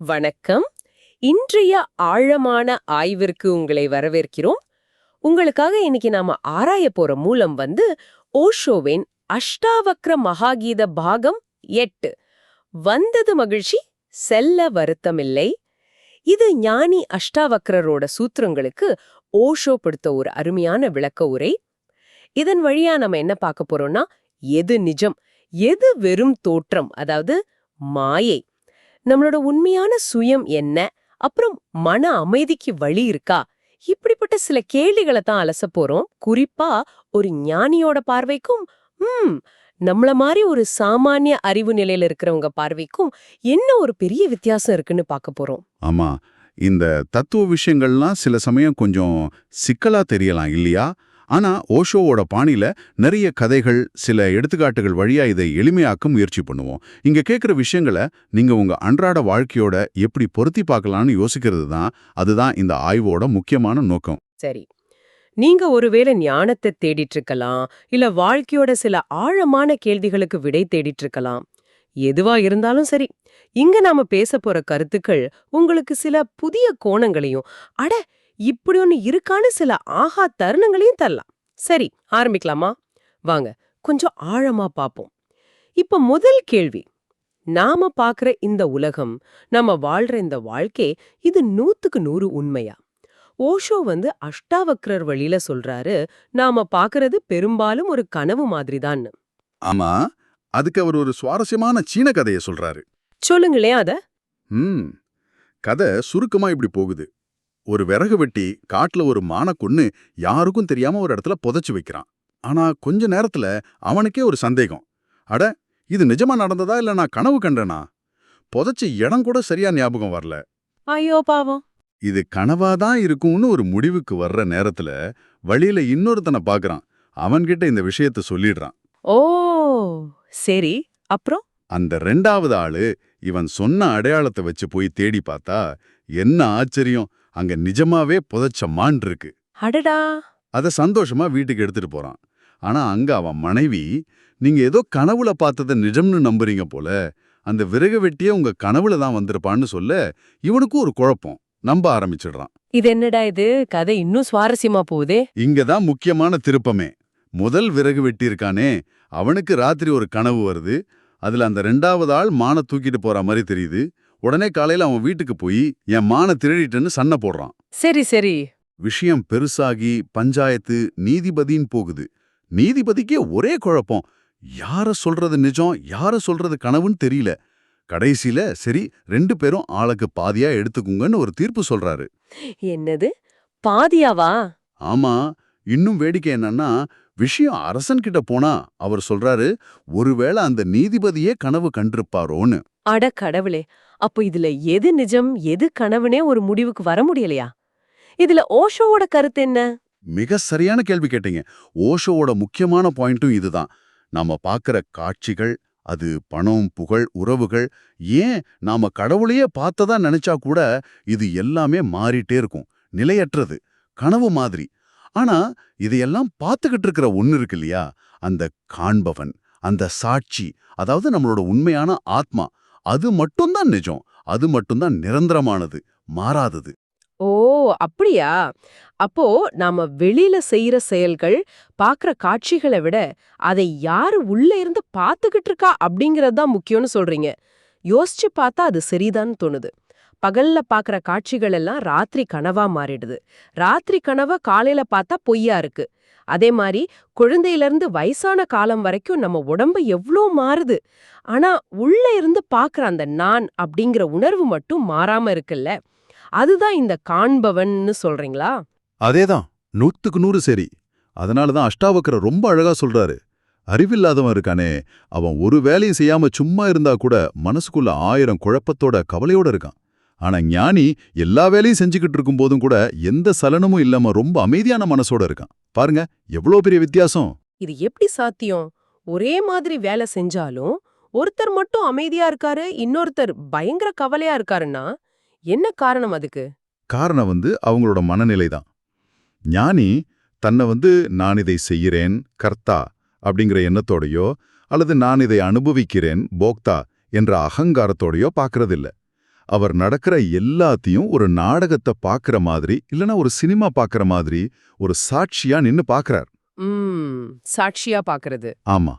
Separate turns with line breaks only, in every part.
வணக்கம். இன்றைய ஆழமான ஆய்விற்கு உங்களை வரவேற்கிறோம். உங்களுக்காக இன்னைக்கு நாம ஆராய போற மூலம் வந்து ஓஷோவின் அஷ்டாவக்ர மகாகீத பாகம் எட்டு. வந்தது மகிழ்ச்சி செல்ல வருத்தமில்லை. இது ஞானி அஷ்டாவக்ரரோட சூத்திரங்களுக்கு ஓஷோ படுத்த ஒரு அருமையான விளக்க உரை. இதன் வழியா நம்ம என்ன பார்க்க போறோம்னா எது நிஜம் எது வெறும் தோற்றம் அதாவது மாயை. நம்மளோட உண்மையான சுயம் என்ன? அப்புறம் மன அமைதிக்கு வழி இருக்கா? இப்படிப்பட்ட சில கேள்விகளை தான் அலச போறோம். குறிப்பா ஒரு ஞானியோட பார்வைக்கும் ம் நம்மள மாதிரி ஒரு சாமானிய அறிவு நிலையில இருக்கிறவங்க பார்வைக்கும் என்ன ஒரு பெரிய வித்தியாசம் இருக்குன்னு பார்க்க போறோம்.
ஆமா இந்த தத்துவ விஷயங்கள்லாம் சில சமயம் கொஞ்சம் சிக்கலா தெரியலாம் இல்லையா? ஆனா ஓஷோவோட பாணியில நிறைய கதைகள் சில எடுத்துக்காட்டுகள் வழியா இதை எளிமையாக்க முயற்சி பண்ணுவோம். இங்க கேட்குற விஷயங்களை நீங்க உங்க அன்றாட வாழ்க்கையோட எப்படி பொருத்தி பார்க்கலாம்னு யோசிக்கிறது தான் அதுதான் இந்த ஆய்வோட முக்கியமான நோக்கம்.
சரி. நீங்க ஒருவேளை ஞானத்தை தேடிட்டு இருக்கலாம் இல்ல வாழ்க்கையோட சில ஆழமான கேள்விகளுக்கு விடை தேடிட்டு இருக்கலாம். எதுவா இருந்தாலும் சரி. இங்க நாம பேச போற கருத்துக்கள் உங்களுக்கு சில புதிய கோணங்களையும் அட இப்படி ஒன்னு இருக்கான்னு சில ஆஹா தருணங்களையும் தரலாம். சரி ஆரம்பிக்கலாமா? வாங்க கொஞ்சம் ஆழமா பாப்போம். இப்ப முதல் கேள்வி நாம பாக்குற இந்த உலகம் நம்ம வாழ்ற இந்த வாழ்க்கை இது நூத்துக்கு நூறு உண்மையா? ஓஷோ வந்து அஷ்டாவக்ரர் வழியில சொல்றாரு நாம பாக்குறது பெரும்பாலும் ஒரு கனவு மாதிரிதான்னு.
ஆமா அதுக்கு அவர் ஒரு சுவாரஸ்யமான சீன கதையை சொல்றாரு.
சொல்லுங்களேன் அத.
ம் கதை சுருக்கமா இப்படி போகுது. ஒரு விறகு வெட்டி காட்டுல ஒரு மானை கொன்னு யாருக்கும் தெரியாம ஒரு இடத்துல புதைச்சு வைக்கிறான். ஆனா கொஞ்ச நேரத்துல அவனுக்கே ஒரு சந்தேகம். அட இது நிஜமா நடந்ததா இல்ல நான் கனவு கண்டனா? புதைச்ச இடம் கூட சரியா ஞாபகம் வரல.
ஐயோ பாவம்.
இது கனவாதான் இருக்கும்னு ஒரு முடிவுக்கு வர்ற நேரத்துல வழியில இன்னொருத்தனை பாக்குறான். அவன்கிட்ட இந்த விஷயத்த சொல்லிடுறான்.
ஓ சரி. அப்புறம்?
அந்த ரெண்டாவது ஆளு இவன் சொன்ன அடையாளத்தை வச்சு போய் தேடி பார்த்தா என்ன ஆச்சரியம். அங்க நிஜமாவே புதைச்ச மான் இருக்கு.
அடடா!
அத சந்தோஷமா வீட்டுக்கு எடுத்துட்டு போறான். ஆனா அங்க அவன் மனைவி நீங்க ஏதோ கனவுல பார்த்தத நிஜம்னு நம்புறீங்க போல. அந்த விறகு வெட்டியே உங்க கனவுல தான் வந்திருப்பான்னு சொல்ல இவனுக்கும் ஒரு குழப்பம். நம்ப ஆரம்பிச்சிடுறான்.
இது என்னடா இது? கதை இன்னும் சுவாரஸ்யமா போகுதே.
இங்க தான் முக்கியமான திருப்பமே. முதல் விறகு வெட்டி இருக்கானே அவனுக்கு ராத்திரி ஒரு கனவு வருது. அதுல அந்த ரெண்டாவது ஆள் மானை தூக்கிட்டு போற மாதிரி தெரியுது. உடனே காலையில அவன் வீட்டுக்கு போய் என் மானை திருடிட்டேன்னு சண்டை போடுறான்.
சரி சரி.
விஷயம் பெருசாகி பஞ்சாயத்து நீதிபதின்னு போகுது. நீதிபதிக்கே ஒரே குழப்பம். யார சொல்றது நிஜம் யார சொல்றது கனவுன்னு தெரியல. கடைசியில சரி ரெண்டு பேரும் ஆளுக்கு பாதியா எடுத்துக்குங்கன்னு ஒரு தீர்ப்பு சொல்றாரு.
என்னது? பாதியாவா?
ஆமா. இன்னும் வேடிக்கை என்னன்னா விஷயம் அரசன் கிட்ட போனா அவர் சொல்றாரு ஒருவேளை அந்த நீதிபதியே கனவு கண்டிருப்பாரோன்னு.
அட கடவுளே அப்போ இதுல எது நிஜம் எது கனவுனே ஒரு முடிவுக்கு வர முடியலையா? இதுல ஓஷோவோட கருத்து என்ன?
மிக சரியான கேள்வி கேட்டீங்க. ஓஷோவோட முக்கியமான பாயிண்ட்டும் இதுதான். நாம பார்க்கிற காட்சிகள் அது பணம் புகழ் உறவுகள் ஏன் நாம கடவுளையே பார்த்ததா நினைச்சா கூட இது எல்லாமே மாறிட்டே இருக்கும். நிலையற்றது கனவு மாதிரி. ஆனா இதையெல்லாம் பார்த்துக்கிட்டு இருக்கிற ஒன்னு இருக்கு இல்லையா? அந்த காண்பவன் அந்த சாட்சி அதாவது நம்மளோட உண்மையான ஆத்மா அது மட்டும்தான் நிஜம் அது மட்டும்தான் நிரந்தரமானது மாறாதது.
ஓ அப்படியா? அப்போ நாம வெளியில செய்யற செயல்கள் பாக்குற காட்சிகளை விட அதை யாரு உள்ள இருந்து பாத்துக்கிட்டு இருக்கா அப்படிங்கறது தான் முக்கியம்னு சொல்றீங்க. யோசிச்சு பார்த்தா அது சரிதான்னு தோணுது. பகல்ல பாக்குற காட்சிகள் எல்லாம் ராத்திரி கனவா மாறிடுது. ராத்திரி கனவ காலையில பார்த்தா பொய்யா இருக்கு. அதே மாதிரி குழந்தையில இருந்து வயசான காலம் வரைக்கும் நம்ம உடம்பு எவ்ளோ மாறுது. ஆனா உள்ள இருந்து பாக்குற அந்த நான் அப்படிங்கிற உணர்வு மட்டும் மாறாம இருக்குல்ல. அதுதான் இந்த காண்பவன்னு சொல்றீங்களா?
அதேதான். நூத்துக்கு நூறு சரி. அதனாலதான் அஷ்டாவக்கர ரொம்ப அழகா சொல்றாரு. அறிவில்லாதவன் இருக்கானே. அவன் ஒரு வேலையும் செய்யாம சும்மா இருந்தா கூட மனசுக்குள்ள ஆயிரம் குழப்பத்தோட கவலையோட இருக்கான். ஆனா ஞானி எல்லா வேலையும் செஞ்சுக்கிட்டு இருக்கும் போதும் கூட எந்த சலனமும் இல்லாம ரொம்ப அமைதியான மனசோட இருக்கான். பாருங்க எவ்வளவு பெரிய வித்தியாசம்.
இது எப்படி சாத்தியம்? ஒரே மாதிரி வேலை செஞ்சாலும் ஒருத்தர் மட்டும் அமைதியா இருக்காரு இன்னொருத்தர் பயங்கர கவலையா இருக்காருன்னா என்ன காரணம் அதுக்கு?
காரணம் வந்து அவங்களோட மனநிலை தான் ஞானி தன்னை வந்து நான் இதை செய்கிறேன் கர்த்தா அப்படிங்கிற எண்ணத்தோடையோ அல்லது நான் இதை அனுபவிக்கிறேன் போக்தா என்ற அகங்காரத்தோடையோ பார்க்கறதில்ல. அவர் நடக்கிற எல்லாத்தையும் ஒரு நாடகத்தை பார்க்கற மாதிரி இல்லனா ஒரு சினிமா பார்க்கற மாதிரி ஒரு சாட்சியா நின்னு பார்க்கறார்.
சாட்சியா பாக்குறது
ஆமா.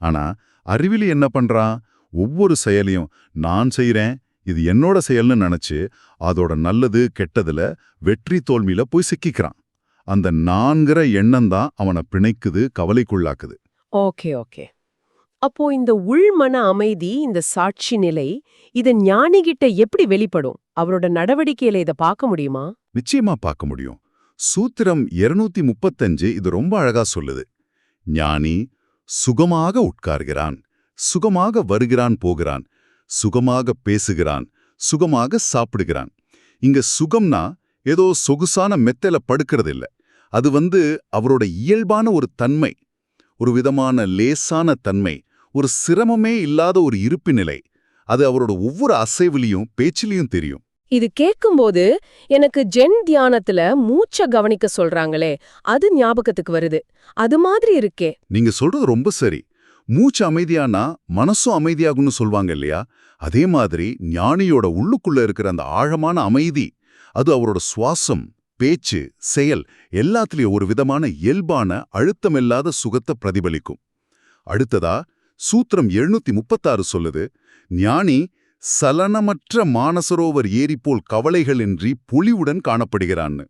ஆனா அறிவிலி என்ன பண்றான் ஒவ்வொரு செயலையும் நான் செய்றேன் இது என்னோட செயல்னு நினைச்சு அதோட நல்லது கெட்டதுல வெற்றி தோல்வியில போய் சிக்கிக்கிறான். அந்த நான்கிற எண்ணம் தான் அவனை பிணைக்குது கவலைக்குள்ளாக்குது.
Okay okay. அப்போ இந்த உள்மன அமைதி இந்த சாட்சி நிலை இது ஞானிகிட்ட எப்படி வெளிப்படும்? அவரோட நடவடிக்கையில இத பார்க்க முடியுமா?
நிச்சயமா பார்க்க முடியும். சூத்திரம் 235 முப்பத்தஞ்சு இது ரொம்ப அழகா சொல்லுது. ஞானி சுகமாக உட்கார்கிறான் சுகமாக வருகிறான் போகிறான் சுகமாக பேசுகிறான் சுகமாக சாப்பிடுகிறான். இங்க சுகம்னா ஏதோ சொகுசான மெத்தையில படுக்கிறது இல்ல அது வந்து அவரோட இயல்பான ஒரு தன்மை ஒரு விதமான லேசான தன்மை ஒரு சிரமமே இல்லாத ஒரு இருப்பு நிலை அது அவரோட ஒவ்வொரு அசைவிலையும் பேச்சிலையும் தெரியும்.
இது கேட்கும்போது எனக்கு ஜென் தியானத்துல மூச்ச கவனிக்க சொல்றாங்களே அது ஞாபகத்துக்கு வருது. அது மாதிரி இருக்கே.
நீங்க சொல்றது ரொம்ப சரி. மூச்சு அமைதியானா மனசும் அமைதியாகும்னு சொல்வாங்க இல்லையா? அதே மாதிரி ஞானியோட உள்ளுக்குள்ள இருக்கிற அந்த ஆழமான அமைதி அது அவரோட சுவாசம் பேச்சு செயல் எல்லாத்துலயும் ஒரு விதமான இயல்பான அழுத்தமில்லாத சுகத்தை பிரதிபலிக்கும். அடுத்ததா சூத்திரம் 736 முப்பத்தாறு சொல்லுது ஞானி சலனமற்ற மானசரோவர் ஏரி போல் கவலைகளின்றி பொலிவுடன் காணப்படுகிறான்னு.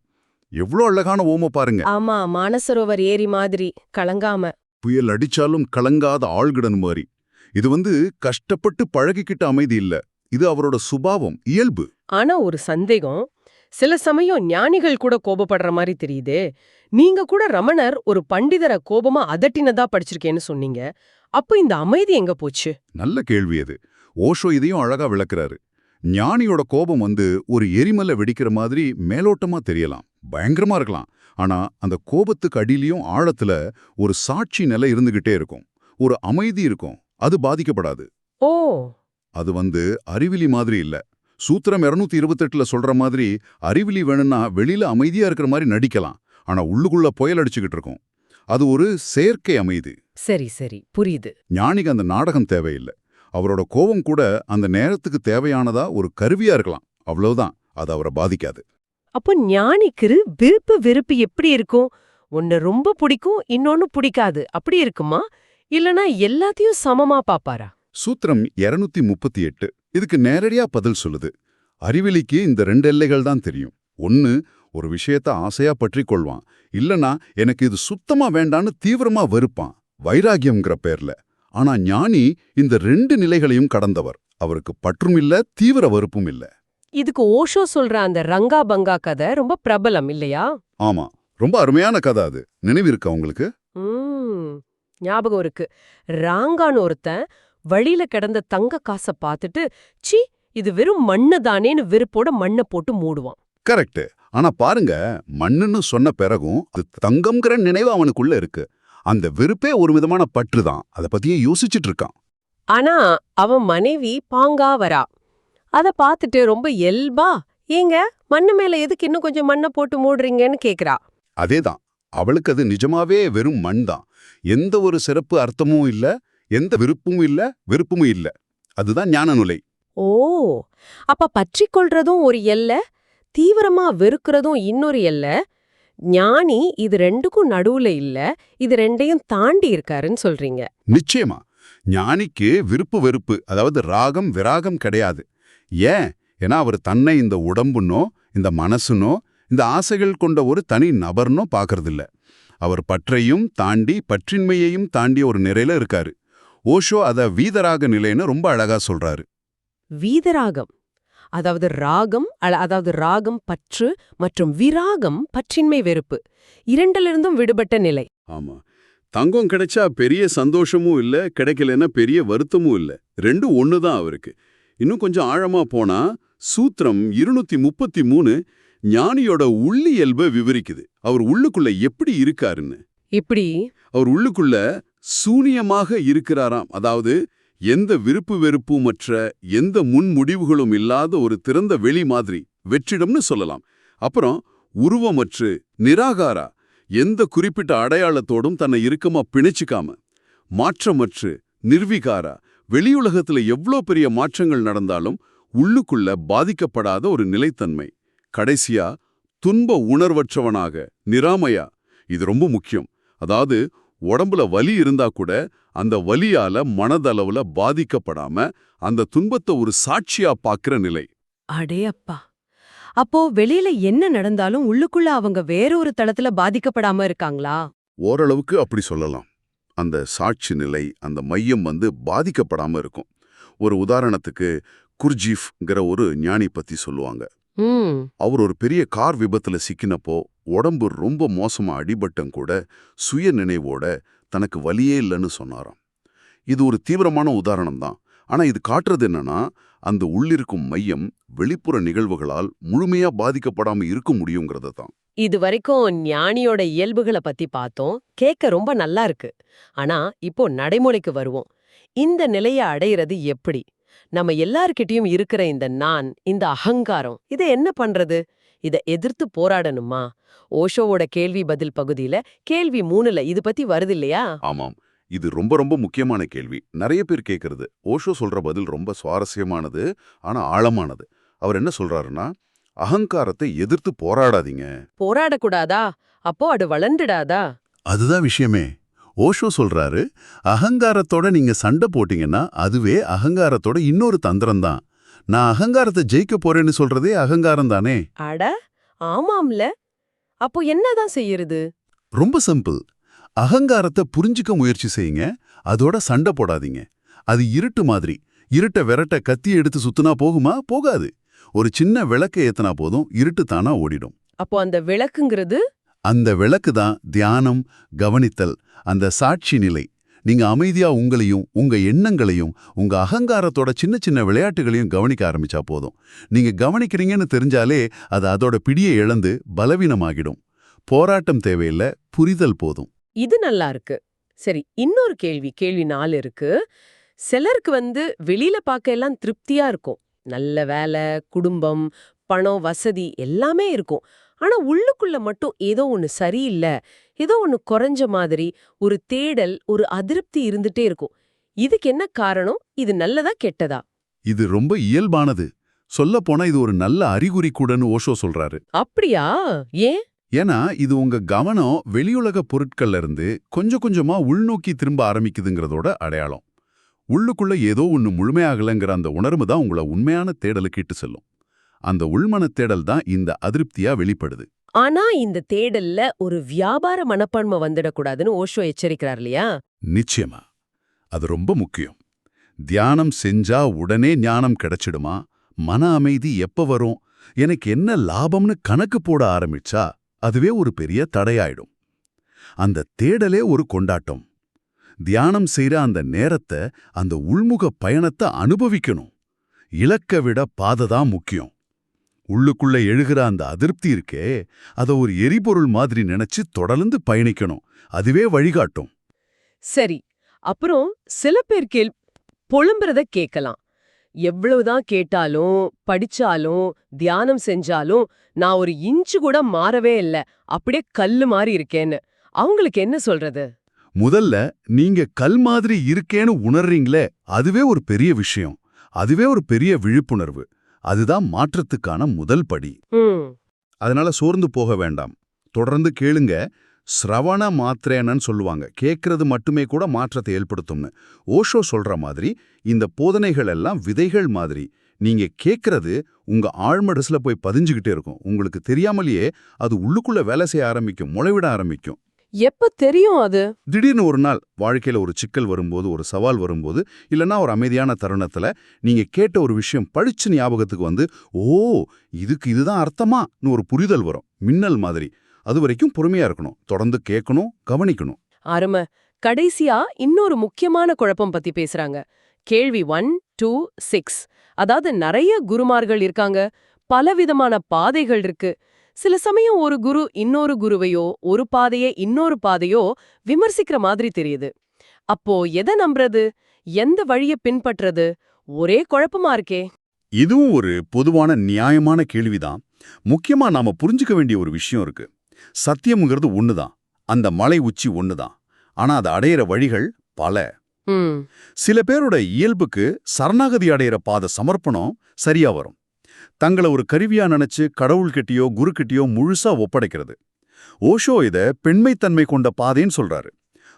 எவ்வளோ அழகான ஓம பாருங்க.
ஆமா மானசரோவர் ஏரி மாதிரி கலங்காம.
புயல் அடிச்சாலும் கலங்காத ஆழ்கிடன் மாதிரி இது வந்து கஷ்டப்பட்டு பழகிக்கிட்ட அமைதி இல்ல. இது அவரோட சுபாவம் இயல்பு.
ஆனா ஒரு சந்தேகம். சில சமயம் ஞானிகள் கூட கோபப்படுற மாதிரி தெரியுதே. நீங்க கூட ரமணர் ஒரு பண்டிதரை கோபமா அதட்டினதா படிச்சிருக்கேன்னு சொன்னீங்க. அப்ப இந்த அமைதி எங்க போச்சு?
நல்ல கேள்வி அது. ஓஷோ இதையும் அழகா விளக்குறாரு. ஞானியோட கோபம் வந்து ஒரு எரிமலை வெடிக்கிற மாதிரி மேலோட்டமா தெரியலாம். பயங்கரமா இருக்கலாம். ஆனா அந்த கோபத்துக்கு அடியிலையும் ஆழத்துல ஒரு சாட்சி நிலை இருந்துகிட்டே இருக்கும். ஒரு அமைதி இருக்கும். அது பாதிக்கப்படாது.
ஓ.
அது வந்து அறிவிலி மாதிரி இல்ல. சூத்திரம் 228 இருபத்தெட்டுல சொல்ற மாதிரி அறிவிலி வேணும்னா வெளியில அமைதியா இருக்கிற மாதிரி நடிக்கலாம். ஆனா உள்ளுக்குள்ள புயல் அடிச்சுக்கிட்டு இருக்கும். அது ஒரு செயற்கை அமைதி.
சரி சரி. புரியுது.
ஞானிக்கு அந்த நாடகம் தேவையில்லை. அவரோட கோபம் கூட அந்த நேரத்துக்கு தேவையானதா ஒரு கருவியா இருக்கலாம். அவ்வளவுதான். அது அவரை பாதிக்காது.
அப்போ ஞானிக்கு விருப்பு வெறுப்பு எப்படி இருக்கும்? ஒன்னு ரொம்ப பிடிக்கும் இன்னொன்னு பிடிக்காது. அப்படி இருக்குமா? இல்லனா எல்லாத்தையும் சமமா பாப்பாரா?
சூத்திரம் 238 முப்பத்தி எட்டு இதுக்கு நேரடியா பதில் சொல்லுது. அறிவிலிக்கு இந்த ரெண்டு எல்லைகள் தான் தெரியும். ஒன்னு ஒரு விஷயத்த ஆசையா பற்றிக் கொள்வான். இல்லனா எனக்கு இது சுத்தமா வேண்டான்னு தீவிரமா வெறுப்பான். வைராகியம்ங்கிற பேர்ல. ஆனா ஞானி இந்த ரெண்டு நிலைகளையும் கடந்தவர். அவருக்கு பற்றும் இல்ல தீவிர வெறுப்பும் இல்ல.
இதுக்கு ஓஷோ சொல்ற அந்த ரங்கா பங்கா கதை ரொம்ப பிரபலம் இல்லையா?
ஆமா. ரொம்ப அருமையான கதை அது. நினைவிருக்கா உங்களுக்கு?
ம். ஞாபகம் இருக்கு. ராங்கான்னு ஒருத்தன் வழியில கிடந்த தங்க காசை பார்த்துட்டு சி இது வெறும் மண்ணு தானேன்னு வெறுப்போட மண்ணை போட்டு மூடுவான்.
கரெக்ட் ஆனா பாருங்க மண்ணுன்னு சொன்ன பிறகும் அது தங்கம்ங்கிற நினைவு அவனுக்குள்ள இருக்கு. அந்த வெறுப்பே ஒரு விதமான பற்று தான். அதை பத்தியே யோசிச்சுட்டு இருக்கான்.
ஆனா அவன் மனைவி பாங்கா வரா. அத பார்த்துட்டு ரொம்ப எல்பா ஏங்க மண்ணு மேல எதுக்கு இன்னும் கொஞ்சம் மண்ணை போட்டு மூடுறீங்கன்னு கேக்குறா.
அதேதான் அவளுக்கு அது நிஜமாவே வெறும் மண் தான். எந்த ஒரு சிறப்பு அர்த்தமும் இல்ல எந்த விருப்பும் இல்ல வெறுப்பும் இல்ல. அதுதான் ஞான நுலை
ஓ அப்ப பற்றி கொள்றதும் ஒரு எல்ல? தீவிரமா வெறுக்கிறதும் இன்னொரு எல்ல. ஞானி இது ரெண்டுக்கும் நடுவுல இல்ல. இது ரெண்டையும் தாண்டி இருக்காருன்னு சொல்றீங்க.
நிச்சயமா. ஞானிக்கு விருப்பு வெறுப்பு அதாவது ராகம் விராகம் கிடையாது. ஏன்? ஏன்னா அவர் தன்னை இந்த உடம்புனோ இந்த மனசுனோ இந்த ஆசைகள் கொண்ட ஒரு தனி நபர்னோ பார்க்கறதில்ல. அவர் பற்றையும் தாண்டி பற்றின்மையையும் தாண்டிய ஒரு நிலையில இருக்காரு. ஓஷோ அத வீதராக நிலைன்னு ரொம்ப அழகா சொல்றாரு.
வீதராகம். அதாவது ராகம் அதாவது ராகம் பற்று மற்றும் விராகம் பற்றின்மை வெறுப்பு. இரண்டிலிருந்தும் விடுபட்ட நிலை.
ஆமா. தங்கம் கிடைச்சா பெரிய சந்தோஷமும் இல்ல கிடைக்கலன்னா பெரிய வருத்தமும் இல்ல. ரெண்டும் ஒண்ணுதான் அவருக்கு. இன்னும் கொஞ்சம் ஆழமா போனா சூத்திரம் இருநூத்தி முப்பத்தி மூணு ஞானியோட உள்ளியல்பை விவரிக்குது. அவர் உள்ளுக்குள்ள எப்படி இருக்காருன்னு.
இப்படி
அவர் உள்ளுக்குள்ள சூனியமாக இருக்கிறாராம். அதாவது எந்த விருப்பு வெறுப்புமற்ற எந்த முன்முடிவுகளும் இல்லாத ஒரு திறந்த வெளி மாதிரி வெற்றிடம்னு சொல்லலாம். அப்புறம் உருவமற்று நிராகாரா எந்த குறிப்பிட்ட அடையாளத்தோடும் தன்னை இறுக்கமா பிணைச்சிக்காம மாற்றமற்று நிர்விகாரா வெளியுலகத்துல எவ்ளோ பெரிய மாற்றங்கள் நடந்தாலும் உள்ளுக்குள்ள பாதிக்கப்படாத ஒரு நிலைத்தன்மை. கடைசியா துன்ப உணர்வற்றவனாக நிராமையா இது ரொம்ப முக்கியம். அதாவது உடம்புல வலி இருந்தா கூட அந்த வலியால மனதளவுல பாதிக்கப்படாம அந்த துன்பத்தை ஒரு சாட்சியா பாக்குற நிலை.
அடே அப்பா. அப்போ வெளியில என்ன நடந்தாலும் உள்ளுக்குள்ள அவங்க வேற ஒரு தளத்துல பாதிக்கப்படாம இருக்காங்களா?
ஓரளவுக்கு அப்படி சொல்லலாம். அந்த சாட்சி நிலை அந்த மையம் வந்து பாதிக்கப்படாம இருக்கும். ஒரு உதாரணத்துக்கு குர்ஜீஃப்ங்கிற ஒரு ஞானி பத்தி சொல்லுவாங்க. அவர் ஒரு பெரிய கார் விபத்துல சிக்கினப்போ உடம்பு ரொம்ப மோசமா அடிபட்டம் கூட சுய நினைவோட தனக்கு வலியே இல்லைன்னு சொன்னாராம். இது ஒரு தீவிரமான உதாரணம் தான் ஆனா இது காட்டுறது என்னன்னா அந்த உள்ளிருக்கும் மையம் வெளிப்புற நிகழ்வுகளால் முழுமையா பாதிக்கப்படாம இருக்க முடியுங்கிறது தான்
இது வரைக்கும் ஞானியோட இயல்புகளை பத்தி பார்த்தோம். கேட்க ரொம்ப நல்லா இருக்கு. ஆனா இப்போ நடைமுறைக்கு வருவோம். இந்த நிலைய அடையிறது எப்படி? நம்ம எல்லார்கிட்டயும் இருக்கிற இந்த நான் இந்த அகங்காரம் இதை என்ன பண்றது? இத எதிர்த்து போராடணுமா? ஓஷோவோட கேள்வி பதில் பகுதியில கேள்வி மூணுல இது பத்தி வருது இல்லையா
ஆமாம். இது ரொம்ப ரொம்ப முக்கியமான கேள்வி. நிறைய பேர் கேட்கறது ஓஷோ சொல்ற பதில் ரொம்ப சுவாரஸ்யமானது ஆனா ஆழமானது. அவர் என்ன சொல்றாருன்னா அகங்காரத்தை எதிர்த்து போராடாதீங்க.
போராடக்கூடாதா? அப்போ அது வளர்ந்துடாதா?
அதுதான் விஷயமே. ஓஷோ சொல்றாரு அகங்காரத்தோட நீங்க சண்டை போட்டீங்கன்னா அதுவே அகங்காரத்தோட இன்னொரு தந்திரம் தான் நான் அகங்காரத்தை ஜெயிக்க போறேன்னு சொல்றதே அகங்காரம் தானே?
அட ஆமாம்ல. அப்போ என்னதான் செய்யறது?
ரொம்ப சிம்பிள். அகங்காரத்தை புரிஞ்சுக்க முயற்சி செய்யுங்க. அதோட சண்டை போடாதீங்க. அது இருட்டு மாதிரி. இருட்ட விரட்ட கத்தி எடுத்து சுத்துனா போகுமா? போகாது. ஒரு சின்ன விளக்கை ஏத்துனா போதும் இருட்டு தானா ஓடிடும்.
அப்போ அந்த விளக்குங்கிறது?
அந்த விளக்கு தான் தியானம் கவனித்தல் அந்த சாட்சி நிலை. நீங்க அமைதியா உங்களையும் உங்க எண்ணங்களையும் உங்க அகங்காரத்தோட சின்ன சின்ன விளையாட்டுகளையும் கவனிக்க ஆரம்பிச்சா போதும். நீங்க கவனிக்கிறீங்கன்னு தெரிஞ்சாலே அது அதோட பிடியை இழந்து பலவீனமாகிடும். போராட்டம் தேவையில்ல புரிதல் போதும்.
இது நல்லா இருக்கு. சரி இன்னொரு கேள்வி கேள்வி நாலு இருக்கு. சிலருக்கு வந்து வெளியில பார்க்க எல்லாம் திருப்தியா இருக்கும். நல்ல வேலை குடும்பம் பணம் வசதி எல்லாமே இருக்கும். ஆனா உள்ளுக்குள்ள மட்டும் ஏதோ ஒன்னு சரியில்லை ஏதோ ஒன்னு குறைஞ்ச மாதிரி ஒரு தேடல் ஒரு அதிருப்தி இருந்துட்டே இருக்கும். இதுக்கு என்ன காரணம்? இது நல்லதா கெட்டதா?
இது ரொம்ப இயல்பானது. சொல்லப் போனா இது ஒரு நல்ல அறிகுறி கூடன்னு ஓஷோ சொல்றாரு.
அப்படியா? ஏன்?
ஏன்னா இது உங்க கவனம் வெளியுலக பொருட்கள்ல இருந்து கொஞ்சம் கொஞ்சமா உள்நோக்கி திரும்ப ஆரம்பிக்குதுங்கிறதோட அடையாளம். உள்ளுக்குள்ள ஏதோ ஒன்னு முழுமையாகலைங்கிற அந்த உணர்வு தான் உங்களை உண்மையான தேடலுக்கு இட்டு செல்லும். அந்த உள்மன தேடல் தான் இந்த அதிருப்தியா வெளிப்படுது.
ஆனா இந்த தேடல்ல ஒரு வியாபார மனப்பான்மை வந்துடக்கூடாதுன்னு ஓஷோ எச்சரிக்கிறார் இல்லையா?
நிச்சயமா. அது ரொம்ப முக்கியம். தியானம் செஞ்சா உடனே ஞானம் கிடைச்சிடுமா? மன அமைதி எப்ப வரும்? எனக்கு என்ன லாபம்னு கணக்கு போட ஆரம்பிச்சா அதுவே ஒரு பெரிய தடையாயிடும். அந்த தேடலே ஒரு கொண்டாட்டம். தியானம் செய்யற அந்த நேரத்தை அந்த உள்முக பயணத்தை அனுபவிக்கணும். இலக்க விட பாதை தான் முக்கியம். உள்ளுக்குள்ள எழுகிற அந்த அதிருப்தி இருக்கே அத ஒரு எரிபொருள் மாதிரி நினைச்சு தொடர்ந்து பயணிக்கணும். அதுவே வழிகாட்டும்.
சரி அப்புறம் சில பேர் கேள் புலம்புறத கேட்கலாம். எவ்வளவுதான் கேட்டாலும் படிச்சாலும் தியானம் செஞ்சாலும் நான் ஒரு இன்ச்சு கூட மாறவே இல்ல அப்படியே கல்லு மாதிரி இருக்கேன்னு. அவங்களுக்கு என்ன சொல்றது?
முதல்ல நீங்க கல் மாதிரி இருக்கேன்னு உணர்றீங்களே அதுவே ஒரு பெரிய விஷயம். அதுவே ஒரு பெரிய விழிப்புணர்வு. அதுதான் மாற்றத்துக்கான முதல் படி. அதனால சோர்ந்து போக வேண்டாம். தொடர்ந்து கேளுங்க. ஸ்ரவண மாத்திரேனன்னு சொல்லுவாங்க. கேட்கறது மட்டுமே கூட மாற்றத்தை ஏற்படுத்தும்னு. ஓஷோ சொல்ற மாதிரி இந்த போதனைகள் எல்லாம் விதைகள் மாதிரி. நீங்க கேட்கறது உங்க ஆழ்மடசுல போய் பதிஞ்சுகிட்டே இருக்கும். உங்களுக்கு தெரியாமலேயே அது உள்ளுக்குள்ள வேலை செய்ய ஆரம்பிக்கும் முளைவிட ஆரம்பிக்கும்.
எப்ப தெரியும் அது?
திடீர்னு ஒரு நாள் வாழ்க்கையில ஒரு சிக்கல் வரும்போது ஒரு சவால் வரும்போது இல்லனா ஒரு அமைதியான தருணத்துல நீங்க கேட்ட ஒரு விஷயம் பழிச்சு ஞாபகத்துக்கு வந்து ஓ இதுக்கு இதுதான் அர்த்தமான்னு ஒரு புரிதல் வரும். மின்னல் மாதிரி. அது வரைக்கும் பொறுமையா இருக்கணும். தொடர்ந்து கேட்கணும் கவனிக்கணும்.
அருமை. கடைசியா இன்னொரு முக்கியமான குழப்பம் பத்தி பேசுறாங்க. கேள்வி ஒன் டூ சிக்ஸ். அதாவது நிறைய குருமார்கள் இருக்காங்க. பலவிதமான பாதைகள் இருக்கு. சில சமயம் ஒரு குரு இன்னொரு குருவையோ ஒரு பாதையை இன்னொரு பாதையோ விமர்சிக்கிற மாதிரி தெரியுது. அப்போ எதை நம்புறது? எந்த வழியை பின்பற்றது? ஒரே குழப்பமா இருக்கே.
இதுவும் ஒரு பொதுவான நியாயமான கேள்விதான். முக்கியமா நாம புரிஞ்சுக்க வேண்டிய ஒரு விஷயம் இருக்கு. சத்தியம்ங்கிறது ஒண்ணுதான். அந்த மலை உச்சி ஒண்ணுதான். ஆனா அதை அடையிற வழிகள் பல. சில பேரோட இயல்புக்கு சரணாகதி அடையிற பாத சமர்ப்பணம் சரியா வரும். தங்கள ஒரு கருவியா நினைச்சு கடவுள்கிட்டயோ குருக்கிட்டயோ முழுசா ஒப்படைக்கிறது. ஓஷோ இத பெண்மைத்தன்மை கொண்ட பாதைன்னு சொல்றாரு.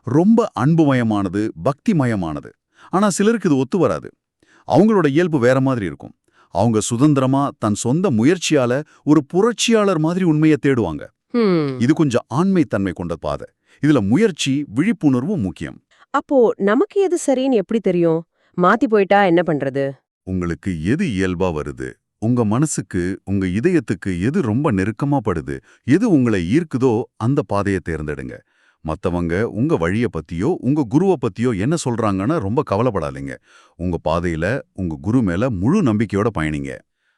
ரொம்ப அன்புமயமானது பக்திமயமானது. ஆனா சிலருக்கு இது ஒத்து வராது. அவங்களோட இயல்பு வேற மாதிரி இருக்கும். அவங்க சுதந்திரமா தன் சொந்த முயற்சியால ஒரு புரட்சியாளர் மாதிரி உண்மையை தேடுவாங்க. இது கொஞ்சம் ஆண்மைத்தன்மை கொண்ட பாதை. இதுல முயற்சி விழிப்புணர்வும் முக்கியம்.
அப்போ நமக்கு எது சரின்னு எப்படி தெரியும்? மாத்தி போயிட்டா என்ன பண்றது?
உங்களுக்கு எது இயல்பா வருது? உங்க மனசுக்கு உங்க இதயத்துக்கு எது ரொம்ப நெருக்கமா படுது எது உங்களை ஈர்க்குதோ அந்த பாதையை தேர்ந்தெடுங்க. மத்தவங்க உங்க வழியை பத்தியோ உங்க குருவை பத்தியோ என்ன சொல்றாங்கன்னு ரொம்ப கவலைப்படாதீங்க. உங்க பாதையில உங்க குரு மேல முழு நம்பிக்கையோட பயணிங்க.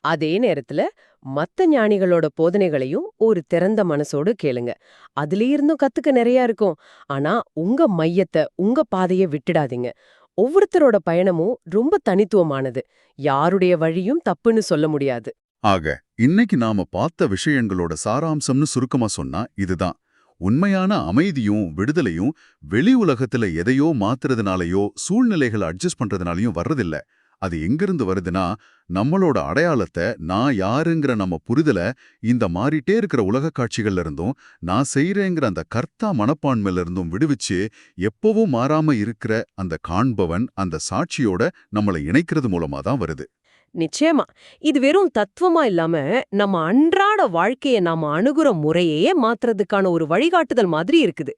அதே நேரத்துல மத்த ஞானிகளோட போதனைகளையும் ஒரு திறந்த மனசோடு கேளுங்க. அதுல இருந்தும் கத்துக்க நிறைய இருக்கும். ஆனா உங்க மையத்தை உங்க பாதையை விட்டுடாதீங்க. ஒவ்வொருத்தரோட பயணமும் ரொம்ப தனித்துவமானது. யாருடைய வழியும் தப்புன்னு சொல்ல முடியாது.
ஆக இன்னைக்கு நாம பார்த்த விஷயங்களோட சாராம்சம்னு சுருக்கமா சொன்னா இதுதான். உண்மையான அமைதியும் விடுதலையும் வெளி உலகத்துல எதையோ மாத்துறதுனாலயோ சூழ்நிலைகளை அட்ஜஸ்ட் பண்றதுனாலயும் வர்றதில்லை. அது எங்கிருந்து வருதுன்னா நம்மளோட அடையாளத்தை நான் யாருங்கிற நம்ம புரிதல இந்த மாறிட்டே இருக்கிற உலக காட்சிகள்ல இருந்தும் நான் செய்யறேங்கிற அந்த கர்த்தா மனப்பான்மையில இருந்தும் விடுவிச்சு எப்பவும் மாறாம இருக்கிற அந்த காண்பவன் அந்த சாட்சியோட நம்மளை இணைக்கிறது மூலமா தான் வருது.
நிச்சயமா. இது வெறும் தத்துவமா இல்லாம நம்ம அன்றாட வாழ்க்கைய நாம அணுகுற முறையே மாத்துறதுக்கான ஒரு வழிகாட்டுதல் மாதிரி இருக்குது.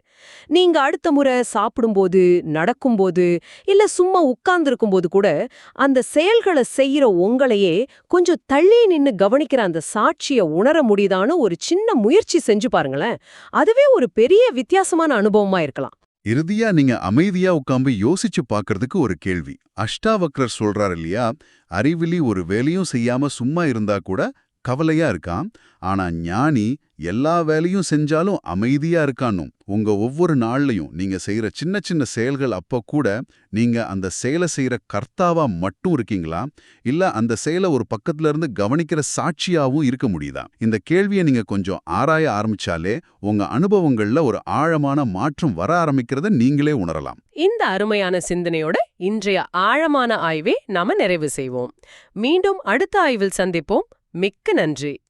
நீங்க அடுத்த முறை சாப்பிடும்போது நடக்கும்போது இல்ல சும்மா உட்கார்ந்துருக்கும் போது கூட அந்த செயல்களை செய்யற உங்களையே கொஞ்சம் தள்ளி நின்னு கவனிக்கிற அந்த சாட்சிய உணர முடியுதான்னு ஒரு சின்ன முயற்சி செஞ்சு பாருங்களேன். அதுவே ஒரு பெரிய வித்தியாசமான அனுபவமா இருக்கலாம்.
இறுதியா நீங்க அமைதியா உட்காந்து யோசிச்சு பார்க்கறதுக்கு ஒரு கேள்வி. அஷ்டாவக்ரர் சொல்றாரு இல்லையா? அறிவிலி ஒரு வேலையும் செய்யாம சும்மா இருந்தா கூட கவலையா இருக்கான் ஆனா ஞானி எல்லா வேலையும் செஞ்சாலும் அமைதியா இருக்கானும் உங்க ஒவ்வொரு நாள்லயும் நீங்க செய்யற சின்ன சின்ன செயல்கள் அப்ப கூட நீங்க அந்த செயலை செய்யற கர்த்தாவா மட்டும் இருக்கீங்களா? இல்ல அந்த செயலை ஒரு பக்கத்துல இருந்து கவனிக்கிற சாட்சியாவும் இருக்க முடியுதா? இந்த கேள்வியை நீங்க கொஞ்சம் ஆராய ஆரம்பிச்சாலே உங்க அனுபவங்கள்ல ஒரு ஆழமான மாற்றம் வர ஆரம்பிக்கிறத நீங்களே உணரலாம்.
இந்த அருமையான சிந்தனையோட இன்றைய ஆழமான ஆய்வை நாம நிறைவு செய்வோம். மீண்டும் அடுத்த ஆய்வில் சந்திப்போம். மிக்க நன்றி.